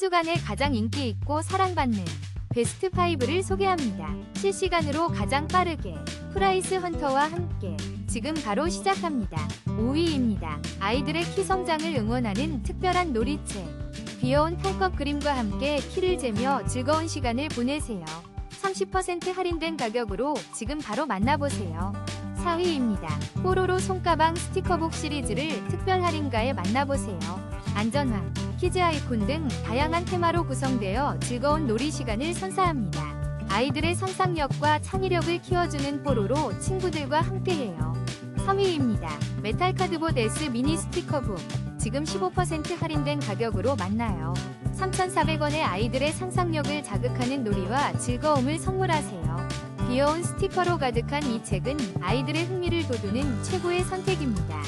주간에 가장 인기 있고 사랑받는 베스트 5를 소개합니다. 실시간으로 가장 빠르게 프라이스 헌터와 함께 지금 바로 시작합니다. 5위입니다. 아이들의 키 성장을 응원하는 특별한 놀이책. 귀여운 탈것 그림과 함께 키를 재며 즐거운 시간을 보내세요. 30% 할인된 가격으로 지금 바로 만나보세요. 4위입니다. 뽀로로 손가방 스티커북 시리즈를 특별 할인가에 만나보세요. 안전왕, 키즈 아이콘 등 다양한 테마로 구성되어 즐거운 놀이 시간을 선사합니다. 아이들의 상상력과 창의력을 키워주는 뽀로로 친구들과 함께해요. 3위입니다. 메탈 카드봇 S 미니 스티커북. 지금 15% 할인된 가격으로 만나요. 3,400원의 아이들의 상상력을 자극하는 놀이와 즐거움을 선물하세요. 귀여운 스티커로 가득한 이 책은 아이들의 흥미를 돋우는 최고의 선택입니다.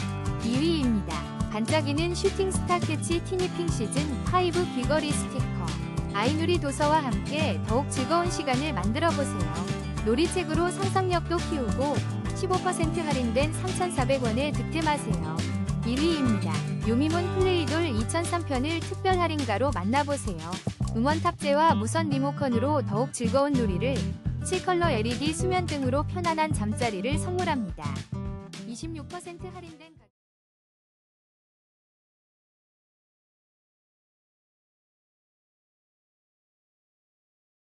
2위입니다. 반짝이는 슈팅 스타 캐치 티니핑 시즌 5 귀걸이 스티커. 아이누리 도서와 함께 더욱 즐거운 시간을 만들어 보세요. 놀이책으로 상상력도 키우고 15% 할인된 3,400원에 득템하세요. 1위입니다. 요미몬 플레이돌 2003편을 특별 할인가로 만나보세요. 응원 탑재와 무선 리모컨으로 더욱 즐거운 놀이를 7컬러 LED 수면 등으로 편안한 잠자리를 선물합니다. 26% 할인된